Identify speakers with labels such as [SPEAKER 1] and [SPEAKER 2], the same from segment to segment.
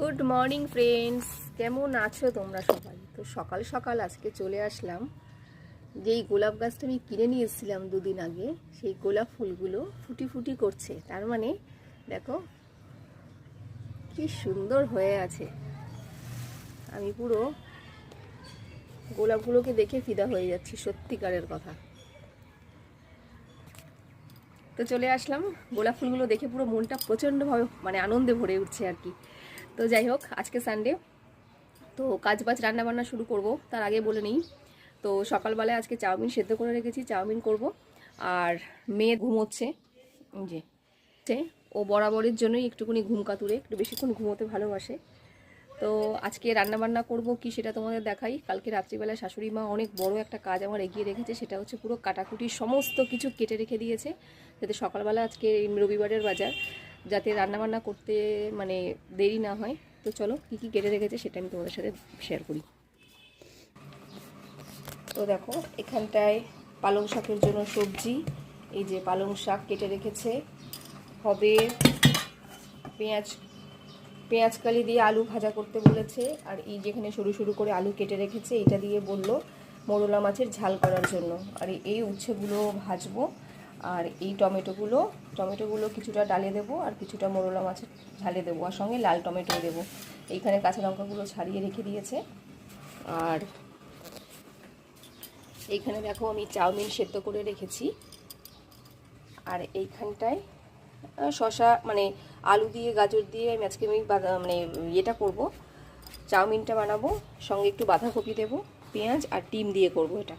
[SPEAKER 1] Good morning friends কেমন আছো তোমরা সবাই? তো সকাল সকাল আজকে চলে আসলাম। যেই গোলাপ গাছটা আমি কিনে নিয়ে এসেছিলাম দুদিন আগে, সেই গোলাপ ফুলগুলো ফুটি ফুটি করছে। তার মানে দেখো, কি সুন্দর হয়ে আছে। আমি পুরো গোলাপগুলোকে দেখে ফিদা হয়ে যাচ্ছি, সত্যিকারের কথা। তো চলে আসলাম। গোলাপ ফুলগুলো দেখে পুরো মনটা প্রচণ্ডভাবে মানে আনন্দে ভরে উঠছে আর কি। তো যাই হোক, আজকে সানডে তো কাজ বাজ রান্না বান্না শুরু করব, তার আগে বলে নিই। তো সকালবেলায় আজকে চাউমিন সেদ্ধ করে রেখেছি, চাউমিন করব। আর মেয়ে ঘুমোচ্ছে। যে ও বরাবরের জন্যই একটুখানি ঘুম কাতুরে, একটু বেশিক্ষণ ঘুমোতে ভালোবাসে। তো আজকে রান্না বান্না করব কি সেটা তোমাদের দেখাই। কালকে রাত্রিবেলায় শাশুড়ি মা অনেক বড় একটা কাজ আমার এগিয়ে রেখেছে, সেটা হচ্ছে পুরো কাটাকুটি সমস্ত কিছু কেটে রেখে দিয়েছে, যাতে সকালবেলা আজকে রবিবারের বাজার। যাতে রান্নাবান্না করতে মানে দেরি না হয়। তো চলো, কী কী কেটে রেখেছে সেটা আমি তোমাদের সাথে শেয়ার করি। তো দেখো, এখানটায় পালং শাকের জন্য সবজি, এই যে পালং শাক কেটে রেখেছে। হবে পেঁয়াজ পেঁয়াজ কালি দিয়ে আলু ভাজা করতে বলেছে। আর এই যেখানে সরু সরু করে আলু কেটে রেখেছে, এটা দিয়ে বলল মোরলা মাছের ঝাল করার জন্য। আর এই উচ্ছেগুলো ভাজবো। আর এই টমেটোগুলো টমেটোগুলো কিছুটা ডালে দেবো আর কিছুটা মোরলা মাছের ঝালে দেবো আর সঙ্গে লাল টমেটো দেবো। এইখানে কাঁচা লঙ্কাগুলো ছাড়িয়ে রেখে দিয়েছে। আর এইখানে দেখো আমি চাউমিন সেদ্ধ করে রেখেছি। আর এইখানটায় শশা মানে আলু দিয়ে, গাজর দিয়ে আমি আজকে আমি মানে ইয়েটা করব। চাউমিনটা বানাবো, সঙ্গে একটু বাঁধাকপি দেবো, পেঁয়াজ আর ডিম দিয়ে করব এটা।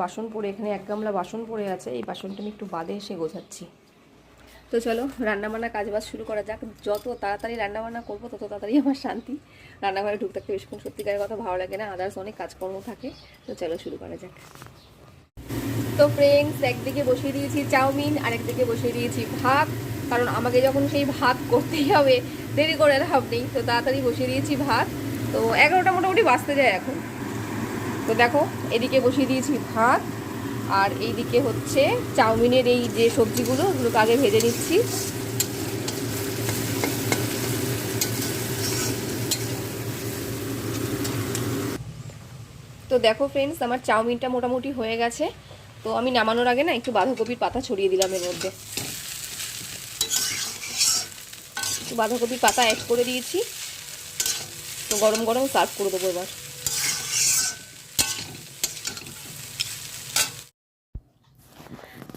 [SPEAKER 1] বাসন পড়ে এখানে এক গামলা বাসন পড়ে আছে, এই বাসনটা আমি একটু বাদে এসে গোছাচ্ছি। তো চলো, রান্নাবান্না কাজবাজ শুরু করা যাক। যত তাড়াতাড়ি রান্নাবান্না করব, তত তাড়াতাড়ি আমার শান্তি। রান্নাঘরে ঢুক থাকতে বেশিক্ষণ সত্যিকারের কথা ভালো লাগে না আদার্স অনেক কাজকর্ম থাকে। তো চলো শুরু করা যাক। তো ফ্রেন্ডস একদিকে বসিয়ে দিয়েছি চাউমিন আর একদিকে বসিয়ে দিয়েছি ভাত। কারণ আমাকে যখন সেই ভাত করতেই হবে, দেরি করে লাভ নেই। তো তাড়াতাড়ি বসিয়ে দিয়েছি ভাত। তো এগারোটা মোটামুটি বাঁচতে যায় এখন। তো দেখো, এদিকে বসিয়ে দিয়েছি ভাত, আর এইদিকে হচ্ছে চাউমিনের এই যে সবজিগুলো, ওগুলোকে আগে ভেজে নিচ্ছি। তো দেখো ফ্রেন্ডস আমার চাউমিনটা মোটামুটি হয়ে গেছে। তো আমি নামানোর আগে না একটু বাঁধাকপির পাতা ছড়িয়ে দিলাম এর মধ্যে। বাঁধাকপির পাতা অ্যাড করে দিয়েছি। তো গরম গরম সার্ভ করে দেবো এবার।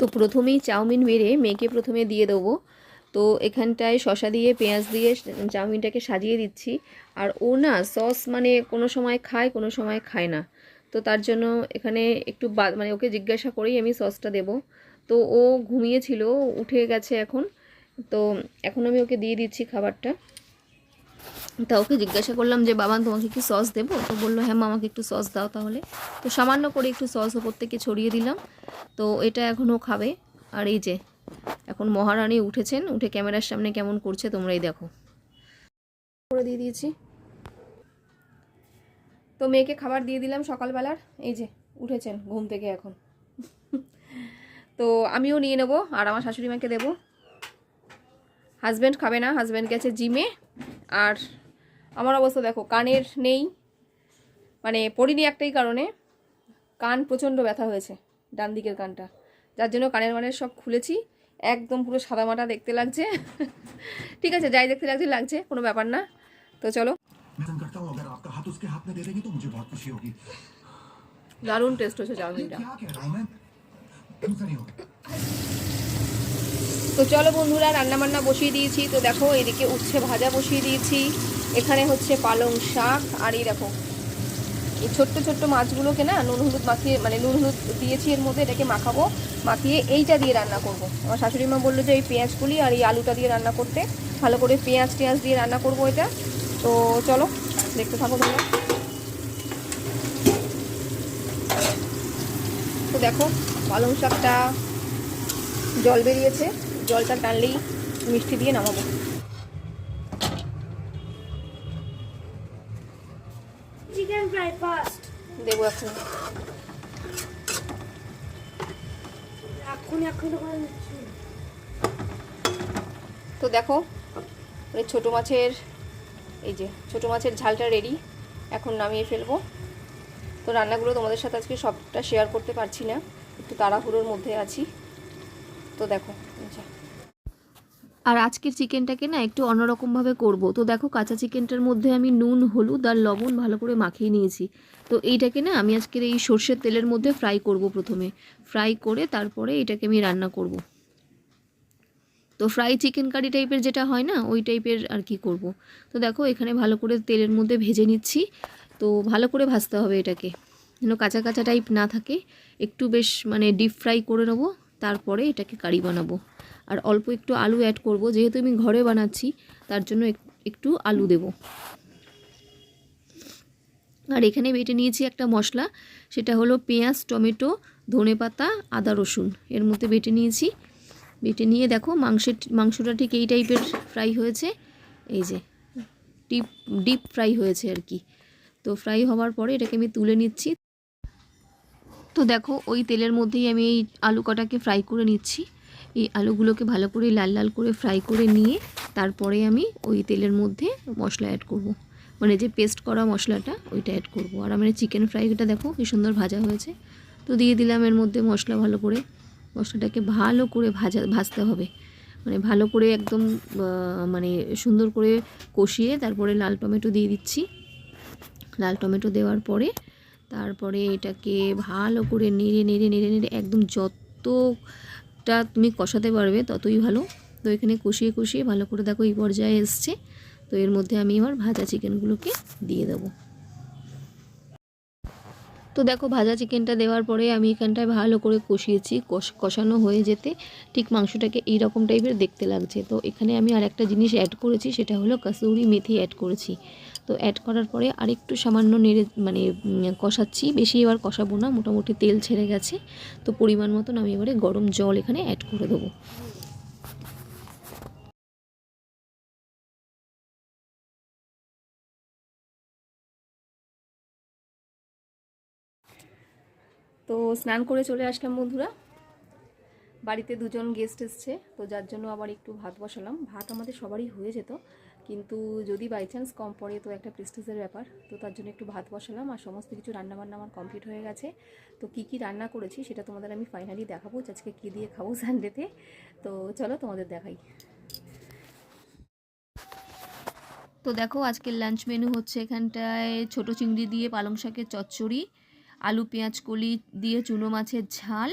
[SPEAKER 1] তো প্রথমেই চাউমিন বেড়ে মেয়েকে প্রথমে দিয়ে দেবো। তো এখানটায় শশা দিয়ে, পেঁয়াজ দিয়ে চাউমিনটাকে সাজিয়ে দিচ্ছি। আর ও না সস মানে কোনো সময় খায়, কোনো সময় খায় না। তো তার জন্য এখানে একটু মানে ওকে জিজ্ঞাসা করেই আমি সসটা দেব। তো ও ঘুমিয়েছিল, উঠে গেছে এখন। তো এখন আমি ওকে দিয়ে দিচ্ছি খাবারটা। তা ওকে জিজ্ঞাসা করলাম যে, বাবা তোমাকে কি সস দেবো? তো বলল হ্যাঁ আমাকে একটু সস দাও তাহলে। তো সামান্য করে একটু সস ওপর থেকে ছড়িয়ে দিলাম। তো এটা এখনও খাবে। আর এই যে, এখন মহারানী উঠেছেন। উঠে ক্যামেরার সামনে কেমন করছে তোমরাই দেখো। করে দিয়ে দিয়েছি। তো মেয়েকে খাবার দিয়ে দিলাম সকালবেলার। এই যে, উঠেছেন ঘুম থেকে এখন। তো আমিও নিয়ে নেব আর আমার শাশুড়ি মাকে দেবো। হাজব্যান্ড খাবে না হাজব্যান্ড গেছে জিমে। আর আমার অবস্থা দেখো কানের নেই মানে পড়িনি একটাই কারণে কান প্রচণ্ড ব্যথা হয়েছে ডান দিকের কানটা। যার জন্য কানের মানের সব খুলেছি একদম পুরো সাদা মাটা দেখতে লাগছে। ঠিক আছে যাই দেখতে লাগছে লাগছে কোনো ব্যাপার না। তো চলো। দারুণ টেস্ট
[SPEAKER 2] হয়েছে
[SPEAKER 1] চাউমিনটা তো চলো বন্ধুরা রান্না বান্না বসিয়ে দিয়েছি। তো দেখো, এদিকে উচ্ছে ভাজা বসিয়ে দিয়েছি। এখানে হচ্ছে পালং শাক আর এই দেখো, এই ছোট্ট ছোট্ট মাছগুলোকে না নুন হলুদ মাখিয়ে মানে নুন হলুদ দিয়েছি এর মধ্যে, এটাকে মাখাবো, মাখিয়ে এইটা দিয়ে রান্না করব। আমার শাশুড়ি মা বলল যে এই পেঁয়াজগুলি আর এই আলুটা দিয়ে রান্না করতে, ভালো করে পেঁয়াজ টেঁয়াজ দিয়ে রান্না করব এটা। তো চলো, দেখতে থাকো তোমরা। তো দেখো, পালং শাকটা জল বেরিয়েছে। জলটা টানলেই মিষ্টি দিয়ে নামাবো।
[SPEAKER 3] চিকেন ফ্রাই ফার্স্ট
[SPEAKER 1] দেবো এখন
[SPEAKER 3] এখন এখন
[SPEAKER 1] তো দেখো মানে ছোটো মাছের এই যে ছোটো মাছের ঝালটা রেডি এখন নামিয়ে ফেলব। তো রান্নাগুলো তোমাদের সাথে আজকে সবটা শেয়ার করতে পারছি না একটু তাড়াহুড়োর মধ্যে আছি। তো দেখো যে।
[SPEAKER 4] আর আজকের চিকেনটাকে না একটু অন্যরকমভাবে করব। তো দেখো কাঁচা চিকেনটার মধ্যে আমি নুন, হলুদ আর লবণ ভালো করে মাখিয়ে নিয়েছি। তো এইটাকে না আমি আজকের এই সর্ষের তেলের মধ্যে ফ্রাই করব প্রথমে। ফ্রাই করে তারপরে এটাকে আমি রান্না করব। তো ফ্রাই চিকেন কারি টাইপের যেটা হয় না, ওই টাইপের আর কি করব। তো দেখো এখানে ভালো করে তেলের মধ্যে ভেজে নিচ্ছি। তো ভালো করে ভাজতে হবে এটাকে। যেন কাঁচা কাঁচা টাইপ না থাকে। একটু বেশ মানে ডিপ ফ্রাই করে নেব, তারপরে এটাকে কারি বানাবো। আর অল্প একটু আলু অ্যাড করব। যেহেতু আমি ঘরে বানাচ্ছি, তার জন্য এক- একটু আলু দেব। আর এখানে বেটে নিয়েছি একটা মশলা, সেটা হলো পেঁয়াজ, টমেটো ধনেপাতা আদা, রসুন। এর মধ্যে বেটে নিয়েছি। বেটে নিয়ে দেখো মাংসের মাংসটা ঠিক এই টাইপের ফ্রাই হয়েছে। এই যে ডিপ ডিপ ফ্রাই হয়েছে আর কি। তো ফ্রাই হওয়ার পরে এটাকে আমি তুলে নিচ্ছি। তো দেখো ওই তেলের মধ্যেই আমি এই আলু কটাকে ফ্রাই করে নিচ্ছি। এই আলুগুলোকে ভালো করে লাল লাল করে ফ্রাই করে নিয়ে তারপরে আমি ওই তেলের মধ্যে মশলা অ্যাড করব। মানে যে পেস্ট করা মশলাটা, ওইটা অ্যাড করব। আর আমার চিকেন ফ্রাইটা দেখো কি সুন্দর ভাজা হয়েছে তো দিয়ে দিলাম এর মধ্যে মশলা ভালো করে মশলাটাকে ভালো করে ভাজা, ভাজতে হবে মানে ভালো করে একদম মানে সুন্দর করে কষিয়ে তারপরে লাল টমেটো দিয়ে দিচ্ছি লাল টমেটো দেওয়ার পরে তারপরে এটাকে ভালো করে নেড়ে নেড়ে নেড়ে নেড়ে একদম যতটা তুমি কষাতে পারবে ততই ভালো। তো এখানে কষিয়ে কষিয়ে ভালো করে দেখো এই পর্যায়ে এসছে। তো এর মধ্যে আমি এবার ভাজা চিকেনগুলোকে দিয়ে দেবো। তো দেখো ভাজা চিকেনটা দেওয়ার পরে আমি এখানটায় ভালো করে কষিয়েছি। কষ- কষানো হয়ে যেতে ঠিক মাংসটাকে এইরকম টাইপের দেখতে লাগছে। তো এখানে আমি আর একটা জিনিস অ্যাড করেছি, সেটা হলো কাসুরি মেথি অ্যাড করেছি। তো অ্যাড করার পরে আরেকটু সামান্য নেড়ে মানে কষাচ্ছি। বেশি এবার কষাবো না, মোটামুটি তেল ছেড়ে গেছে। তো পরিমাণ মতন আমি এবারে গরম জল এখানে অ্যাড করে দেবো।
[SPEAKER 1] তো স্নান করে চলে আসলাম বন্ধুরা। বাড়িতে দুজন গেস্ট এসছে, তো যার জন্য আবার একটু ভাত বসালাম। ভাত আমাদের সবারই হয়ে যেত। কিন্তু যদি বাই চান্স কম পড়ে, তো একটা প্রেস্টিজের ব্যাপার। তো তার জন্য একটু ভাত বসালাম আর সমস্ত কিছু রান্নাবান্না আমার কমপ্লিট হয়ে গেছে। তো কি কি রান্না করেছি সেটা তোমাদের আমি ফাইনালি দেখাবো আজকে কী দিয়ে খাব সানডেতে তো। চলো তোমাদের দেখাই।
[SPEAKER 4] তো দেখো আজকের লাঞ্চ মেনু হচ্ছে এখানটায় ছোট চিংড়ি দিয়ে পালং শাকের চচ্চড়ি, আলু, পেঁয়াজ, কলি দিয়ে চুনো মাছের ঝাল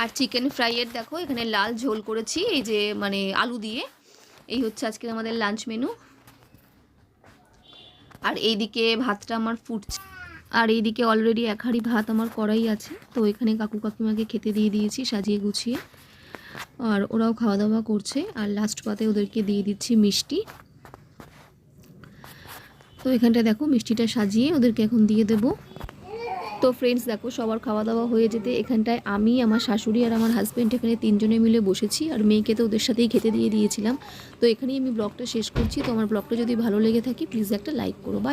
[SPEAKER 4] আর চিকেন ফ্রাইয়ের দেখো, এখানে লাল ঝোল করেছি, এই যে মানে আলু দিয়ে। এই হচ্ছে আজকের আমাদের লাঞ্চ মেনু আর এইদিকে ভাতটা আমার ফুটছে। আর এইদিকে অলরেডি এক হাঁড়ি ভাত আমার করাই আছে, তো এখানে কাকু কাকিমাকে খেতে দিয়ে দিয়েছি সাজিয়ে গুছিয়ে। আর ওরাও খাওয়া দাওয়া করছে, আর লাস্ট পাতে ওদেরকে দিয়ে দিচ্ছি মিষ্টি। তো এখানটা দেখো, মিষ্টিটা সাজিয়ে ওদেরকে এখন দিয়ে দেবো। তো ফ্রেন্ডস দেখো সবার খাওয়া দাওয়া হয়ে যেতে এখানটায় আমি, আমার শাশুড়ি আর আমার হাজব্যান্ড এখানে তিনজনে মিলে বসেছি আর মেয়েকে তো ওদের সাথেই খেতে দিয়ে দিয়েছিলাম। তো এখানেই আমি ব্লগটা শেষ করছি। তো আমার ব্লগটা যদি ভালো লেগে থাকে প্লিজ একটা লাইক করো। বা